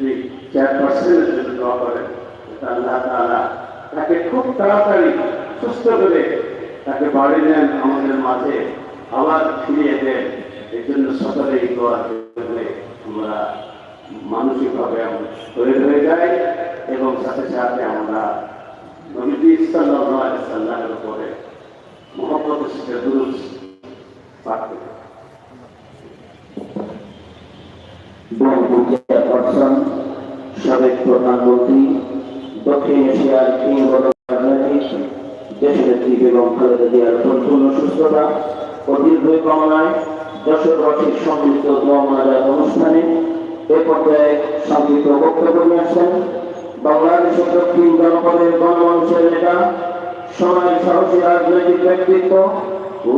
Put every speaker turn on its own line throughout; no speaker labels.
যে চেয়ারপারসনের জন্য দোয়া করেন আল্লাহ তাআলা তাকে খুব তাড়াতাড়ি সুস্থ করে তাকে বাড়ি নেন, আমাদের মাঝে আবার ফিরিয়ে দেন। এই জন্য সকলেই দোয়া করলে আমরা মানসিকভাবে তৈরি হয়ে যাই এবং সাথে সাথে আমরা নবীজি আলাইহি সাল্লামের উপরে মহব্বত দুরুস পাঠ করি।
সাবেক প্রধানমন্ত্রী, দক্ষিণ এশিয়ার কিংবদন্তি রাজনীতিক দেশনেত্রী বেগম খালেদা জিয়ার সম্পূর্ণ সুস্থতা ও দীর্ঘ কামনায় যশোরবাসীর সম্মিলিত দোয়া অনুষ্ঠানে এ পর্যায়ে সংক্ষিপ্ত বক্তব্য নিয়ে আসেন বাংলাদেশের দক্ষিণ জনপদের গণমানুষের নেতা সময়ের সাহসী রাজনৈতিক ব্যক্তিত্ব,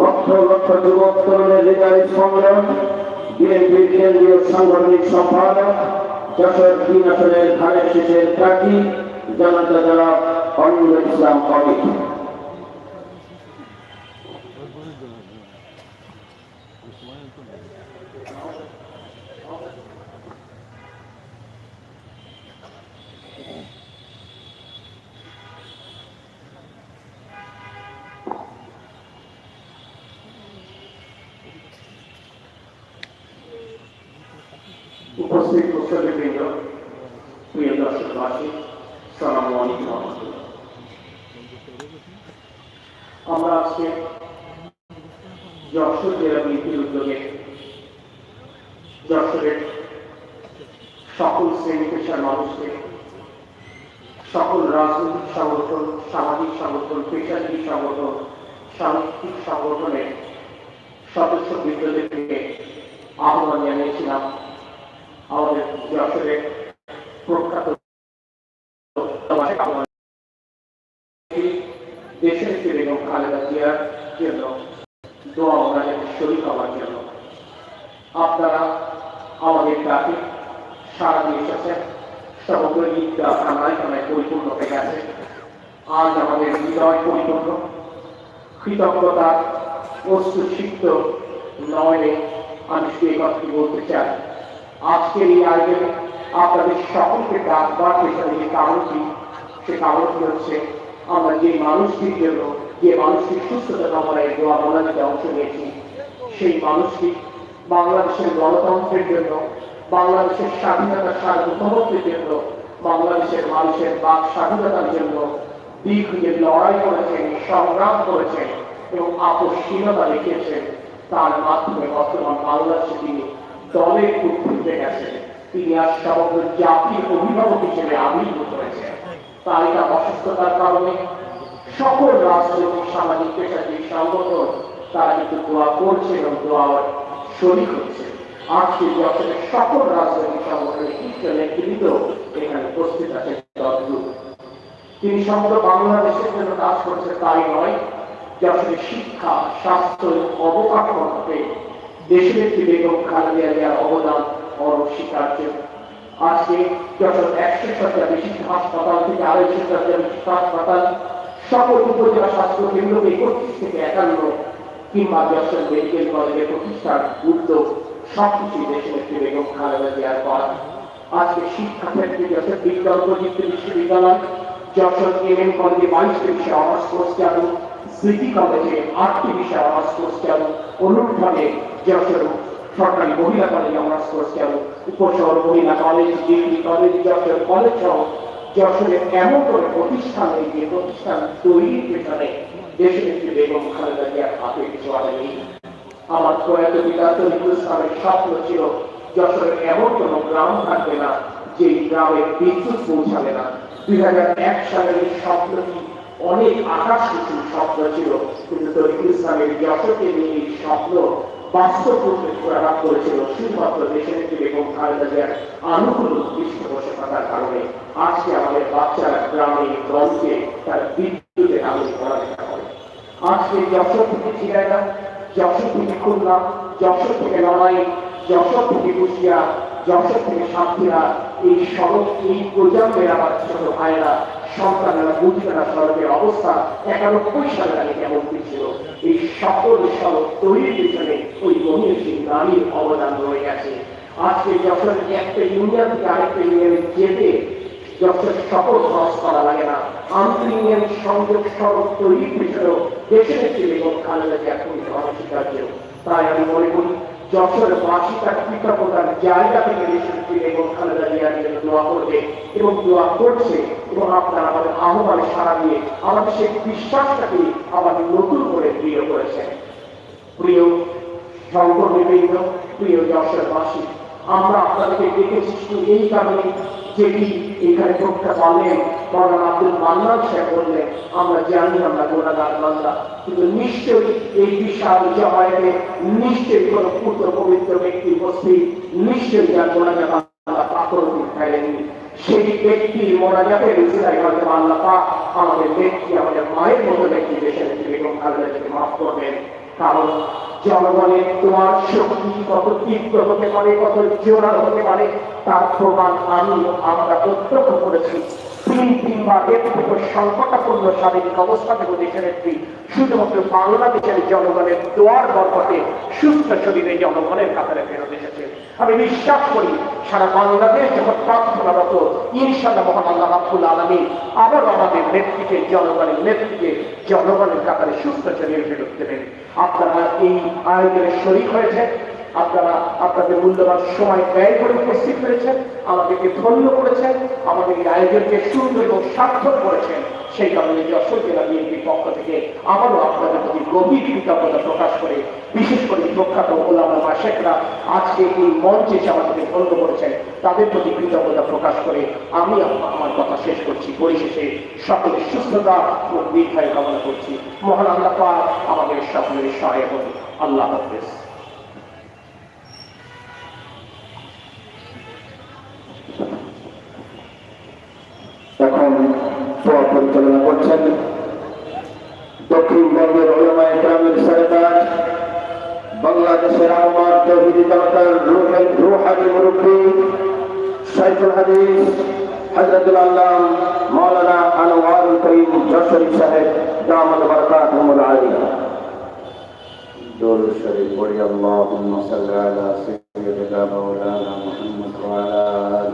লক্ষ লক্ষ যুবক তরুণের হৃদয় স্পন্দন বিএনপির কেন্দ্রীয় সাংগঠনিক সম্পাদক যশোর তিন আসনের ধানের শেষের প্রার্থী জনতা দল অনিল ইসলাম অমিত
উপস্থিত মুসলিমবৃন্দ প্রিয় দর্শকবাসী, সালাম আলাইকুম আমরা আজকে যশোর জেলা বিএনপির উদ্যোগে যশোরের সকল শ্রেণি পেশার মানুষকে, সকল রাজনৈতিক সংগঠন, সামাজিক সংগঠন, পেশাজীবী সংগঠন সাংস্কৃতিক সংগঠনের সদস্য বৃন্দদেরকে আহ্বান জানিয়েছিলাম। আমাদের যশোরের প্রখ্যাত দেশের বেগম খালেদা জিয়ার জন্য দোয়া ওনাদের শরীর হওয়ার জন্য আপনারা আমাদের ডাকে সারা দিয়ে এসেছেন সমগ্র ঈদটা কানায় কানায় পরিপূর্ণ হয়ে গেছে। আজ আমাদের হৃদয় পরিপূর্ণ। কৃতজ্ঞতা অস্তুসিক্ত নয়নে আমি সেই কথাটি বলতে চাই। আজকের এই আয়োজনে আপনাদের সকলকে ডাকবার পেছনে যে কারণটি সে কারণটি হচ্ছে? আমরা যে মানুষটির জন্য, যে মানুষটির সুস্থতা কামনায় দোয়া মোনাজাতে অংশ নিয়েছি, সেই মানুষটি বাংলাদেশের গণতন্ত্রের জন্য, বাংলাদেশের স্বাধীনতা সার্বভৌমত্বের জন্য, বাংলাদেশের মানুষের বাক স্বাধীনতার জন্য দীর্ঘদিন লড়াই করেছেন সংগ্রাম করেছেন এবং আপসীনতা দেখিয়েছেন, তার মাধ্যমে বর্তমান বাংলাদেশে তিনি দলের উদ্ভিদে গেছেন তিনি আজ সমগ্র জাতির অভিভাবক হিসেবে আবির্ভূত হয়েছেন। তার এটা অসুস্থতার কারণে সকল রাজনৈতিক সামাজিক পেশাজীবী সংগঠন তারা কিন্তু দোয়া করছে এবং দোয়ার শরিক হচ্ছে। আজকে যশোরের সকল রাজনৈতিক সংগঠনের শীর্ষ নেতৃত্ব এখানে উপস্থিত আছে তিনি সমগ্র বাংলাদেশের জন্য কাজ করছে তাই নয়, যশোরের শিক্ষা, স্বাস্থ্য এবং অবকাঠামোতে একটি বেগম খালেদা জিয়ার অবদান অনস্বীকার্য আজকে যশোর একশো শয্যা বিশিষ্ট হাসপাতাল থেকে আড়াইশো শয্যা বিশিষ্ট হাসপাতাল সকল উপজেলা স্বাস্থ্য কেন্দ্রকে একত্রিশ থেকে একান্ন কিংবা যশোর মেডিকেল কলেজের প্রতিষ্ঠার উদ্যোগ সবকিছু একটি বেগম খালেদা জিয়ার করা আজকে শিক্ষা ক্ষেত্রে যশোর বিজ্ঞান প্রযুক্তি বিশ্ববিদ্যালয়, যশোর এম এম কলেজে বাইশটি বিষয়ে অনার্স কোর্স চালু। স্মৃতি কলেজে আটটি বিষয়ে অনার্স কোর্স চালু অনুষ্ঠানে যশোর সরকারি মহিলা কলেজে অনার্স কোর্স চালু উপশহর মহিলা college degree college Jessore college সহ যশোরের এমন করে প্রতিষ্ঠান নেই যে প্রতিষ্ঠান তৈরির পেছনে দেশের একটি বেগম খালেদা জিয়ার হাতে কিছু আগে নেই। আমার প্রয়াত পিতা তরিকুল ইসলামের স্বপ্ন ছিল যশোরের এমন কোন গ্রাম থাকবে না যে গ্রামে বিদ্যুৎ পৌঁছাবে না। দুই হাজার এক সালের এই স্বপ্নটি অনেক আকাশ কিছু স্বপ্ন ছিল। কিন্তু তরিকুল ইসলামের যশোরকে নিয়ে এই স্বপ্ন বাস্তব রূপে প্রয়াঘাত করেছিল শুধুমাত্র দেশের একটি বেগম খালেদা জিয়ার আনুকূল পৃষ্ঠপোষে থাকার কারণে। আজকে আমাদের বাচ্চারা গ্রামে, গঞ্জে তার বিদ্যুতের আলোয় পড়ালেখা করে। আজকে যশোর থেকে ছিলাইনা যশোর থেকে খুলনা, যশোর থেকে লড়াই, যশোর থেকে কুষ্টিয়া, যশোর থেকে সাতক্ষীরা এই সড়ক এই প্রজন্মের আমার ছোট ভাইয়েরা, সন্তানেরা বুঝবে সড়কের অবস্থা একানব্বই সালে আগে কেমন ছিল এই সকল সড়ক তৈরির পিছনে ওই মহিষী নারীর অবদান রয়ে গেছে। আজকে যশোরের একটা ইউনিয়ন থেকে আরেকটা ইউনিয়নে যেতে যশোর শহর খরচ করা লাগে না আন্তঃ ইউনিয়ন সংযোগ সড়ক তৈরির পিছনেও দেশের একটি বেগম খালেদা যে এখন অনস্বীকার্য তাই আমি মনে করি যশোর বাসী তার কৃতজ্ঞতার জায়গা থেকে একটি বেগম খালেদা জিয়ার জন্য দোয়া করবে এবং দোয়া করছে এবং আপনারা আমাদের আহ্বানে সারা দিয়ে আমাদের সেই বিশ্বাসটাকে আবার নতুন করে দৃঢ় করেছেন। প্রিয় সংকটবিহীন প্রিয় যশোরবাসী, আমরা আপনাদেরকে দেখেছি শুধু এই কারণে যেটি এখানে প্রখ্যা পারলেন মৌলানা আব্দুল মান্নান সাহেব বললেন, আমরা জানি আমরা গোলাগার বান্দা। কিন্তু নিশ্চয়ই এই বিশাল জমায়েতে নিশ্চয়ই কোনো পূর্ণ পবিত্র ব্যক্তি উপস্থিত, নিশ্চয়ই যার গোলাগার বান্দা পাথরটি ফেলেননি সেই ব্যক্তি মোনাজাতের উচিলায় হয়তো আল্লাহ পাক আমাদের ব্যক্তি, আমাদের মায়ের মতো ব্যক্তি, দেশের বেগম খালেদাকে মাফ করবেন। কারণ জনগণের তোমার শক্তি কত তীব্র হতে পারে, কত জোরাল হতে পারে, তার প্রমাণ আমি, আমরা প্রত্যক্ষ করেছি। তিন তিনবার এর থেকে সংকটাপূর্ণ শারীরিক অবস্থা থেকে দেশের একটি শুধুমাত্র বাংলাদেশের জনগণের দোয়ার বরকতে সুস্থ শরীরে জনগণের কাতারে ফেরত এসেছে। আমি বিশ্বাস করি, সারা বাংলাদেশ যখন প্রার্থনারত ইনশাল্লাহ মহান আল্লাহ রাব্বুল আলমী আবার আমাদের নেতৃত্বে জনগণের নেতৃত্বে জনগণের কাতারে সুস্থ শরীর ফেরত দেবেন। আপনারা এই আয়োজনে শরিক হয়েছেন আপনারা আপনাদের মূল্যবান সময় ব্যয় করে উপস্থিত হয়েছেন, আমাদেরকে ধন্য করেছেন, আমাদের এই আয়োজনকে সুন্দর এবং সার্থক করেছেন। সেই কারণে যশোর জেলা বিএনপির পক্ষ থেকে আমারও আপনাদের প্রতি গভীর কৃতজ্ঞতা প্রকাশ করে, বিশেষ করে প্রখ্যাত ওলামা মাসেকরা আজকে এই মঞ্চে এসে আমাদেরকে ধন্য করেছেন, তাদের প্রতি কৃতজ্ঞতা প্রকাশ করে আমি আমার কথা শেষ করছি। পরিশেষে সকলের সুস্থতা ও দীর্ঘায়ু কামনা করছি। মহান আল্লাহ আমাদের সকলের সহায় হবে আল্লাহ হাফেজ
এখন দোয়া পরিচালনা করছেন দক্ষিণবঙ্গের ওলামায় গ্রামের সরকার বাংলাদেশের আমার তৌহিদি জনতার রুহের রুহানি মুরব্বী সাইফুল হাদিস হজরতুল আল্লাহ মৌলানা আনোয়ারুল করিম যশোরী সাহেব দামদ বরকাতুহুল আলিয়া
دور الشريف ولي اللهم صل على سيدنا مولانا محمد وعلى آله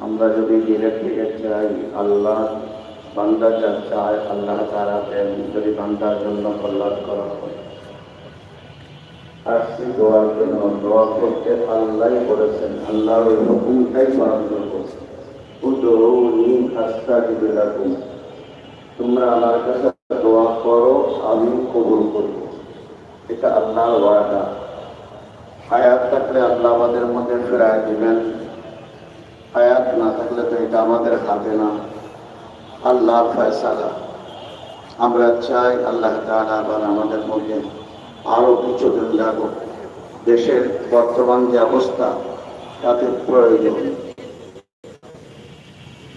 আমরা যদি দিলে চাই আল্লাহ, বান্দা যা চায় আল্লাহ তারা দেন, যদি বান্দার জন্য কল্যাণ করা হয়। আসছি দোয়ার জন্য, দোয়া করতে আল্লাহ বলেছেন, আল্লাহর ওই হুকুমটাই পালন করব। উদৌনি আস্তা দিবে লাগুন তোমরা আমার কাছে দোয়া করো, আমি কবুল করব। এটা আল্লাহর ওয়াদা। হায়াত থাকলে আল্লাহ আমাদের মধ্যে ফেরায় দিবেন। হায়াত না থাকলে তো এটা আমাদের হাতে না। আল্লাহর ফয়সালা। আমরা চাই আল্লাহ তাআলা আবার আমাদের মধ্যে আরও কিছু দিন লাগুক। দেশের বর্তমান যে অবস্থা, তাতে প্রয়োজন।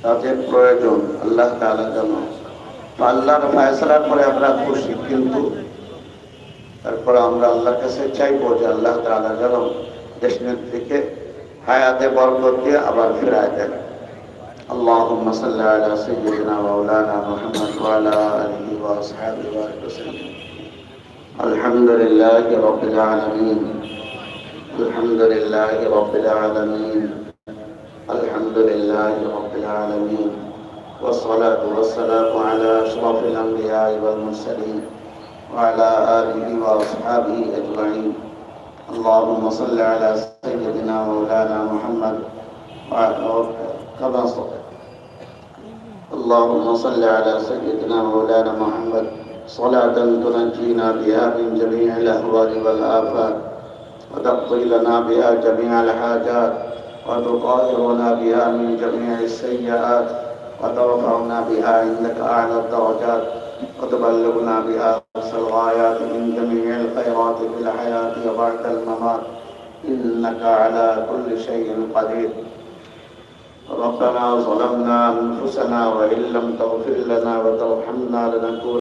তাদের প্রয়োজন, আল্লাহ তাআলা যেন আল্লাহর ফয়সলার পরে আমরা খুশি। কিন্তু তারপরে আমরা আল্লাহর কাছে চাইব যে আল্লাহ তাআলা যেন দেশ নেত্রীকে হায়াতে বরকত দিয়ে আবার ফেরায় দেন اللهم صل على سيدنا مولانا محمد وعلى اله واصحابه وبارك وسلم الحمد لله رب العالمين الحمد لله رب العالمين الحمد لله رب العالمين والصلاة والسلام على أشرف الأنبياء والمرسلين وعلى آله وأصحابه أجمعين اللهم صل على سيدنا مولانا محمد كما اللهم صل على سيدنا مولانا محمد. صلاة تنجينا بها من جميع الأهوال والآفات. وتقضي لنا بها جميع الحاجات. وتطهرنا بها من جميع السيئات. وترفعنا بها عندك أعلى الدرجات. وتبلغنا بها أقصى الغايات من جميع الخيرات في الحياة وبعد الممات. إنك على كل شيء قدير. ربنا ظلمنا أنفسنا وإن لم تغفر لنا وترحمنا لنكون